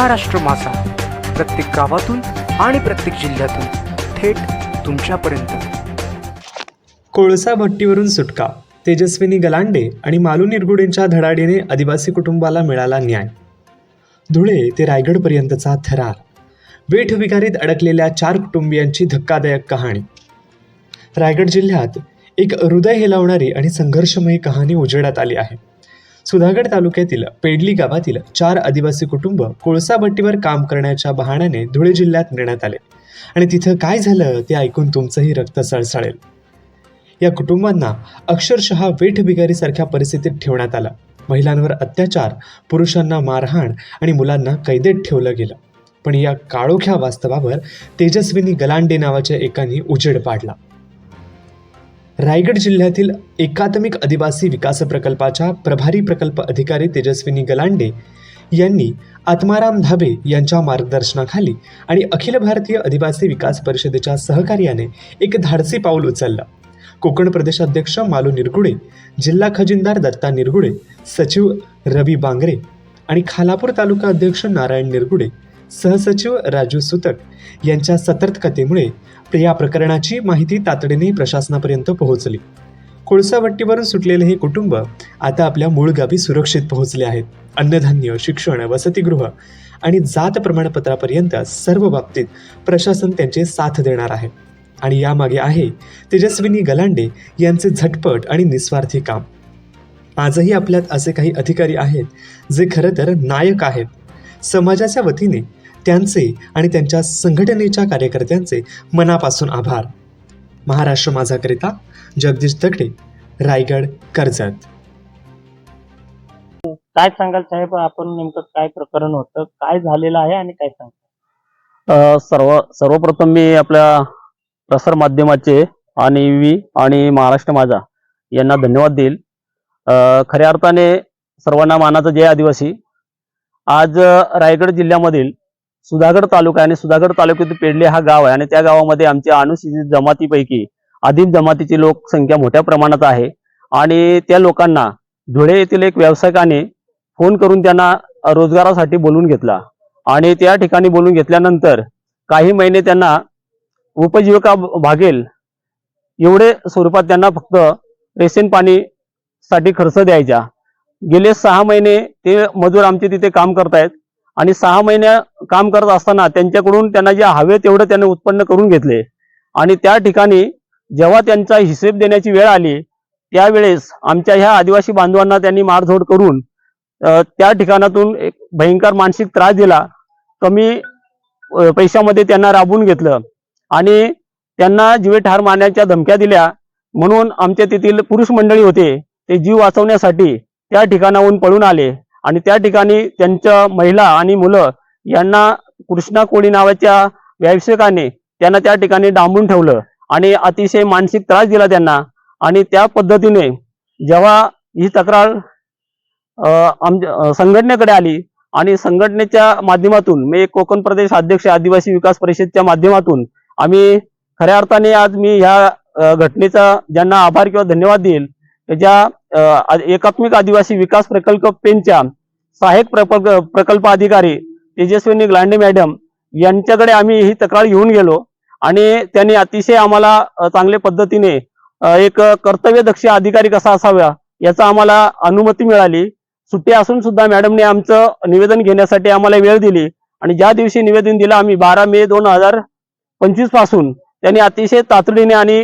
महाराष्ट्र मासा प्रत्येक गावातून आणि प्रत्येक जिल्ह्यातून थेट तुमच्यापर्यंत. कोळसा भट्टीवरून सुटका. तेजस्विनी गलांडे आणि मालू निरगुडेंच्या धडाडीने आदिवासी कुटुंबाला मिळाला न्याय. धुळे ते रायगडपर्यंतचा थरार. वेठविकारीत अडकलेल्या चार कुटुंबियांची धक्कादायक कहाणी. रायगड जिल्ह्यात एक हृदय हेलावणारी आणि संघर्षमयी कहाणी उजेडात आली आहे. सुधागड तालुक्यातील पेडली गावातील चार आदिवासी कुटुंब कोळसा भट्टीवर काम करण्याच्या बहाण्याने धुळे जिल्ह्यात नेण्यात आले. आणि तिथं काय झालं ते ऐकून तुमचंही रक्त सळसळेल. या कुटुंबांना अक्षरशः वेठबिगारीसारख्या परिस्थितीत ठेवण्यात आलं. महिलांवर अत्याचार पुरुषांना मारहाण आणि मुलांना कैदेत ठेवलं गेलं. पण या काळोख्या वास्तवावर तेजस्विनी गलांडे नावाच्या एकाने उजेड पाडला. रायगड जिल्ह्यातील एकात्मिक आदिवासी विकास प्रकल्पाच्या प्रभारी प्रकल्प अधिकारी तेजस्विनी गलांडे यांनी आत्माराम धाबे यांच्या मार्गदर्शनाखाली आणि अखिल भारतीय आदिवासी विकास परिषदेच्या सहकार्याने एक धाडसी पाऊल उचललं. कोकण प्रदेशाध्यक्ष मालू निरगुडे जिल्हा खजिनदार दत्ता निरगुडे सचिव रवी बांगरे आणि खालापूर तालुका अध्यक्ष नारायण निरगुडे सहसचिव राजू सुतक यांच्या सतर्कतेमुळे या प्रकरणाची माहिती तातडीने प्रशासनापर्यंत पोहोचली. कोळसावट्टीवरून सुटलेले हे कुटुंब आता आपल्या मूळ गावी सुरक्षित पोहोचले आहेत. अन्नधान्य शिक्षण वसतिगृह आणि जात प्रमाणपत्रापर्यंत सर्व बाबतीत प्रशासन त्यांचे साथ देणार आहे. आणि यामागे आहे तेजस्विनी गलांडे यांचे झटपट आणि निस्वार्थी काम. आजही आपल्यात असे काही अधिकारी आहेत जे खरं तर नायक आहेत. समाजाच्या वतीने त्यांचे आणि त्यांच्या संघटनेच्या कार्यकर्त्यांचे मनापासून आभार. महाराष्ट्र माझाकरिता जगदीश दगडे रायगड कर्जत. काय सांगाल साहेब? आपण नेमकं काय प्रकरण होतं? काय झालेलं आहे आणि काय सांगाल? अ, सर्व सर्वप्रथम मी आपल्या प्रसार माध्यमाचे आणि व्ही आणि महाराष्ट्र माझा यांना धन्यवाद देईल. खऱ्या अर्थाने सर्वांना मानाचं जय आदिवासी. आज रायगड जिल्ह्यामधील सुधागड तालुका आणि सुधागड तालुक्यातील पेडले हा गाव आहे. आणि त्या गावामध्ये आमच्या अनुसूचित जमातीपैकी आदिम जमातीची लोकसंख्या मोठ्या प्रमाणात आहे. आणि त्या लोकांना धुळे येथील एक व्यावसायिकाने फोन करून त्यांना रोजगारासाठी बोलवून घेतला. आणि त्या ठिकाणी बोलून घेतल्यानंतर काही महिने त्यांना उपजीविका भागेल एवढे स्वरूपात त्यांना फक्त रेशन पाणी साठी खर्च द्यायचा. गेले सहा महिने ते मजूर आमचे तिथे काम करतायत. आणि सहा महिने काम करत असताना त्यांच्याकडून त्यांना जे हवे तेवढं त्यांनी उत्पन्न करून घेतले. आणि त्या ठिकाणी जेव्हा त्यांचा हिशेब देण्याची वेळ आली त्यावेळेस आमच्या ह्या आदिवासी बांधवांना त्यांनी मारझोड करून त्या ठिकाणातून एक भयंकर मानसिक त्रास दिला. कमी पैशामध्ये त्यांना राबवून घेतलं. आणि त्यांना जीवे ठार मारण्याच्या धमक्या दिल्या. म्हणून आमच्या तेथील पुरुष मंडळी होते ते जीव वाचवण्यासाठी त्या ठिकाणाहून पळून आले. आणि त्या ठिकाणी त्यांच्या महिला आणि मुलं यांना कृष्णा कोळी नावाच्या व्यावसायिकाने त्यांना त्या ठिकाणी डांबून ठेवलं. आणि अतिशय मानसिक त्रास दिला त्यांना. आणि त्या पद्धतीने जेव्हा ही तक्रार आमच्या संघटनेकडे आली आणि संघटनेच्या माध्यमातून मी कोकण प्रदेश अध्यक्ष आदिवासी विकास परिषदच्या माध्यमातून आम्ही खऱ्या अर्थाने आज मी ह्या घटनेचा ज्यांना आभार किंवा धन्यवाद देईल ज्या एकात्मिक आदिवासी विकास प्रकल्प पेनच्या सहाय्यक प्रकल्प प्रकल्प अधिकारी तेजस्विनी ग्लांडे मॅडम यांच्याकडे आम्ही ही तक्रार घेऊन गेलो आणि त्यांनी अतिशय आम्हाला चांगल्या पद्धतीने एक कर्तव्यदक्ष अधिकारी कसा असावा याचा आम्हाला अनुमती मिळाली. सुट्टी असून सुद्धा मॅडमने आमचं निवेदन घेण्यासाठी आम्हाला वेळ दिली आणि ज्या दिवशी निवेदन दिलं आम्ही बारा मे दोन हजार पंचवीसपासून त्यांनी अतिशय तातडीने आणि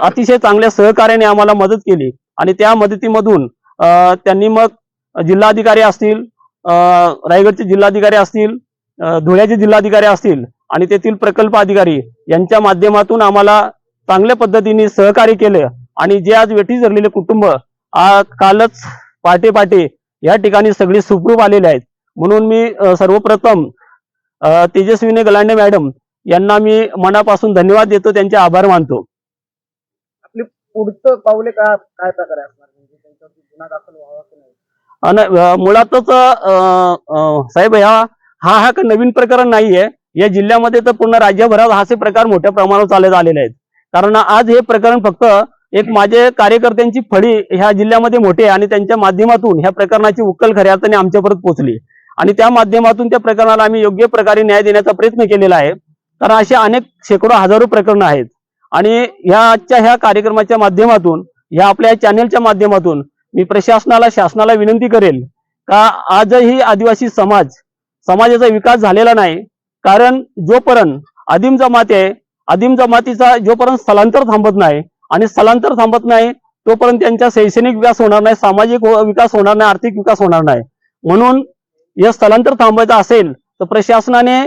अतिशय चांगल्या सहकार्याने आम्हाला मदत केली. आणि त्या मदतीमधून त्यांनी मग जिल्हाधिकारी असतील रायगडचे जिल्हाधिकारी असतील धुळ्याचे जिल्हाधिकारी असतील आणि तेथील प्रकल्प अधिकारी यांच्या माध्यमातून आम्हाला चांगल्या पद्धतीने सहकार्य केलं आणि जे आज वेठी धरलेले कुटुंब कालच पाटे पाटे या ठिकाणी सगळे सुखरूप आलेले आहेत. म्हणून मी सर्वप्रथम अ, तेजस्विनी गलांडे मॅडम यांना मी मनापासून धन्यवाद देतो त्यांचे आभार मानतो. पुढचं पावले काय काय प्रकारे असणार? म्हणजे त्यांच्यावरती गुन्हा दाखल व्हावा की नाही? मुळातच साहेब ह्या हा हा काही नवीन प्रकरण नाहीये. या जिल्ह्यामध्ये तर पूर्ण राज्यभरात असे प्रकार मोठ्या प्रमाणावर चालत आलेले आहेत. कारण आज हे प्रकरण फक्त एक माझे कार्यकर्त्यांची फळी ह्या जिल्ह्यामध्ये मोठी आहे आणि त्यांच्या माध्यमातून ह्या प्रकरणाची उकल खऱ्या अर्थाने आमच्यापर्यंत पोहोचली आणि त्या माध्यमातून त्या प्रकरणाला आम्ही योग्य प्रकारे न्याय देण्याचा प्रयत्न केलेला आहे. कारण असे अनेक शेकडो हजारो प्रकरणं आहेत. आणि ह्या आजच्या ह्या कार्यक्रमाच्या माध्यमातून ह्या आपल्या चॅनेलच्या माध्यमातून मी प्रशासनाला शासनाला विनंती करेल का आजही आदिवासी समाज समाजाचा विकास झालेला नाही कारण जोपर्यंत आदिम जमाती आहे आदिम जमातीचा जोपर्यंत स्थलांतर थांबत नाही आणि स्थलांतर थांबत नाही तोपर्यंत त्यांचा शैक्षणिक विकास होणार नाही सामाजिक हो- विकास होणार नाही आर्थिक विकास होणार नाही. म्हणून हे स्थलांतर थांबायचं असेल तर प्रशासनाने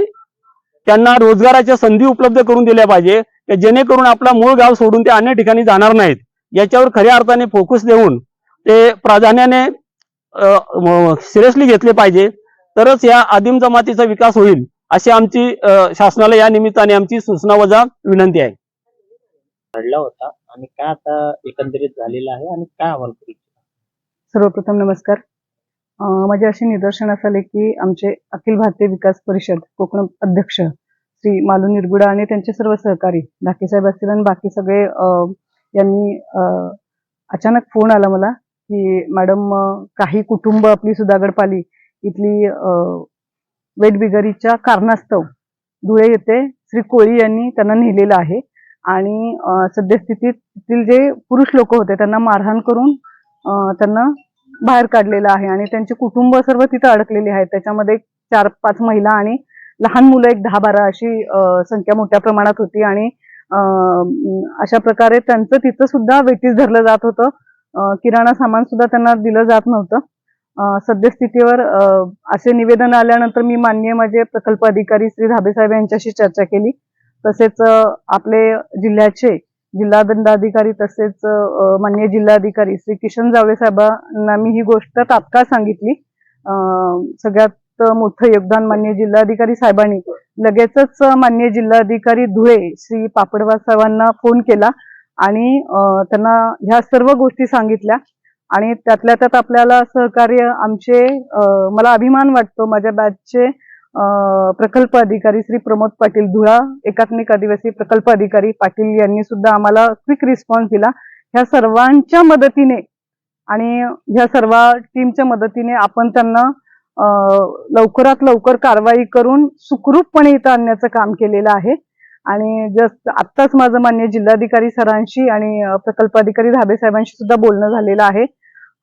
त्यांना रोजगाराच्या संधी उपलब्ध करून दिल्या पाहिजे. की जेणेकरून आपला मूळ गाव सोडून ते अन्य ठिकाणी जाणार नाहीत. याच्यावर खऱ्या अर्थाने फोकस देऊन ते प्राधान्याने सिरियसली घेतले पाहिजे. तरच या आदिम जमातीचा विकास होईल अशी आमची शासनाला या निमित्ताने आमची सूचना वजा विनंती आहे. घडला होता आणि काय आता एकंदरीत झालेलं आहे आणि काय अहवाल? सर्वप्रथम नमस्कार. माझे असे निदर्शनास आले की आमचे अखिल भारतीय विकास परिषद कोकण अध्यक्ष श्री मालू निरगुडा आणि त्यांचे सर्व सहकारी धाकेसाहेब असतील आणि बाकी सगळे यांनी अचानक फोन आला मला की मॅडम काही कुटुंब आपली सुधागड पाली. इथली वेटबिगारीच्या कारणास्तव धुळे येथे श्री कोळी यांनी त्यांना नेलेलं आहे आणि सद्यस्थितीतील जे पुरुष लोक होते त्यांना मारहाण करून त्यांना बाहेर काढलेलं आहे आणि त्यांचे कुटुंब सर्व तिथं अडकलेले आहेत. त्याच्यामध्ये चार पाच महिला आणि लहान मुलं एक दहा बारा अशी संख्या मोठ्या प्रमाणात होती आणि अशा प्रकारे त्यांचं तिथं सुद्धा वेटीस धरलं जात होतं. किराणा सामान सुद्धा त्यांना दिलं जात नव्हतं. सद्यस्थितीवर असे निवेदन आल्यानंतर मी मान्य माझे प्रकल्प अधिकारी श्री धाबेसाहेब यांच्याशी चर्चा केली. तसेच आपले जिल्ह्याचे जिल्हा दंडाधिकारी तसेच मान्य जिल्हाधिकारी श्री किशन जावळे साहेबांना मी ही गोष्ट तात्काळ सांगितली. सगळ्यात मोठं योगदान मान्य जिल्हाधिकारी साहेबांनी लगेचच मान्य जिल्हाधिकारी धुळे श्री पापडवा साहेबांना फोन केला आणि त्यांना ह्या सर्व गोष्टी सांगितल्या आणि त्यातल्या त्यात आपल्याला सहकार्य आमचे मला अभिमान वाटतो माझ्या बॅचचे प्रकल्प अधिकारी श्री प्रमोद पाटील धुळा एकात्मिक आदिवासी प्रकल्प अधिकारी पाटील यांनी सुद्धा आम्हाला क्विक रिस्पॉन्स दिला. ह्या सर्वांच्या मदतीने आणि ह्या सर्व टीमच्या मदतीने आपण त्यांना लवकरात लवकर कारवाई करून सुखरूपपणे इथं आणण्याचं काम केलेलं आहे. आणि जस्ट आत्ताच माझं मान्य जिल्हाधिकारी सरांशी आणि प्रकल्प अधिकारी धाबे साहेबांशी सुद्धा बोलणं झालेलं आहे.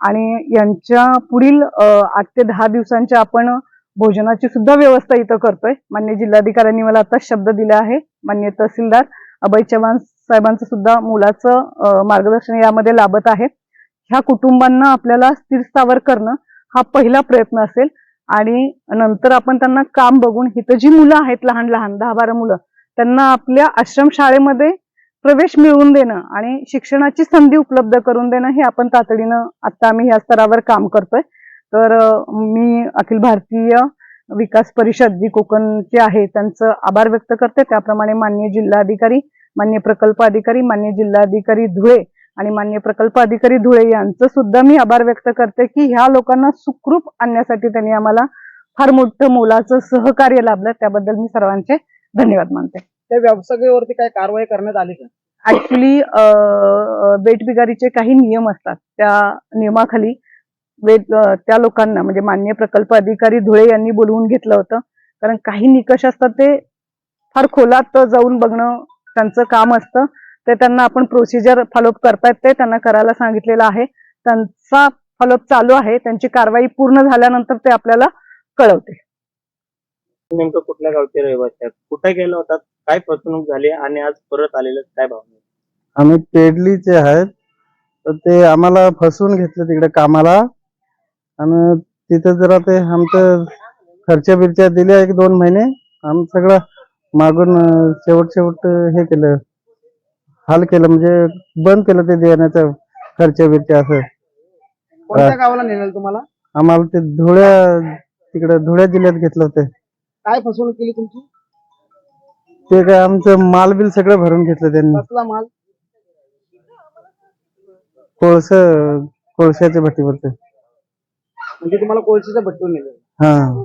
आणि यांच्या पुढील आठ ते दहा दिवसांच्या आपण भोजनाची सुद्धा व्यवस्था इथं करतोय. मान्य जिल्हाधिकाऱ्यांनी मला आता शब्द दिला आहे. मान्य तहसीलदार अभय चव्हाण साहेबांचं सुद्धा मुलाचं मार्गदर्शन यामध्ये लाभत आहे. ह्या कुटुंबांना आपल्याला स्थिर स्थावर करणं हा पहिला प्रयत्न असेल. आणि नंतर आपण त्यांना काम बघून इथं जी मुलं आहेत लहान लहान दहा बारा मुलं त्यांना आपल्या आश्रम शाळेमध्ये प्रवेश मिळवून देणं आणि शिक्षणाची संधी उपलब्ध करून देणं हे आपण तातडीनं आता आम्ही ह्या स्तरावर काम करतोय. तर मी अखिल भारतीय विकास परिषद जी कोकणची आहे त्यांचं आभार व्यक्त करते. त्याप्रमाणे मान्य जिल्हाधिकारी मान्य प्रकल्प अधिकारी मान्य जिल्हाधिकारी धुळे आणि मान्य प्रकल्प अधिकारी धुळे यांचं सुद्धा मी आभार व्यक्त करते की ह्या लोकांना सुखरूप आणण्यासाठी त्यांनी आम्हाला फार मोठं मोलाचं सहकार्य लाभलं. त्याबद्दल मी सर्वांचे धन्यवाद मानते. त्या व्यावसायिकावरती काय कारवाई करण्यात आली का? ऍक्च्युली बेटबिगारीचे काही नियम असतात. त्या नियमाखाली त्या लोकांना म्हणजे मान्य प्रकल्प अधिकारी धुळे यांनी बोलवून घेतलं होतं. कारण काही निकष असतात ते फार खोलात जाऊन बघणं त्यांचं काम असतं. ते त्यांना आपण प्रोसिजर फॉलोअप करतायत ते त्यांना करायला सांगितलेलं आहे. त्यांचा फॉलोअप चालू आहे त्यांची कारवाई पूर्ण झाल्यानंतर ते आपल्याला कळवते नेमकं कुठल्या गावचे रहिवासी आहेत? कुठे गेला होता काय फसवणूक झाली आणि आज परत आलेलं काय भावना आम्ही पेडलीचे आहेत. तर ते आम्हाला फसवून घेतलं तिकडे कामाला. आणि तिथे जरा ते आमचं खर्च बिर्च्या दिल्या एक दोन महिने. आम्ही सगळं मागून अं, शेवट शेवट हे केलं. हाल केलं म्हणजे बंद केलं ते देण्याचं खर्च बिर्च्या असं. कोणत्या गावाला नेलेलं तुम्हाला? आम्हाला ते धुळ्या तिकडे धुळ्या जिल्ह्यात घेतलं होतं. काय फसवणूक केली तुमची? ते काय आमचं माल बिल सगळं भरून घेतलं त्यांनी. कसला माल? कोळस कोळशाच्या भट्टीवरचं. म्हणजे तुम्हाला कोळशीचं भट्टून नेलं. हा.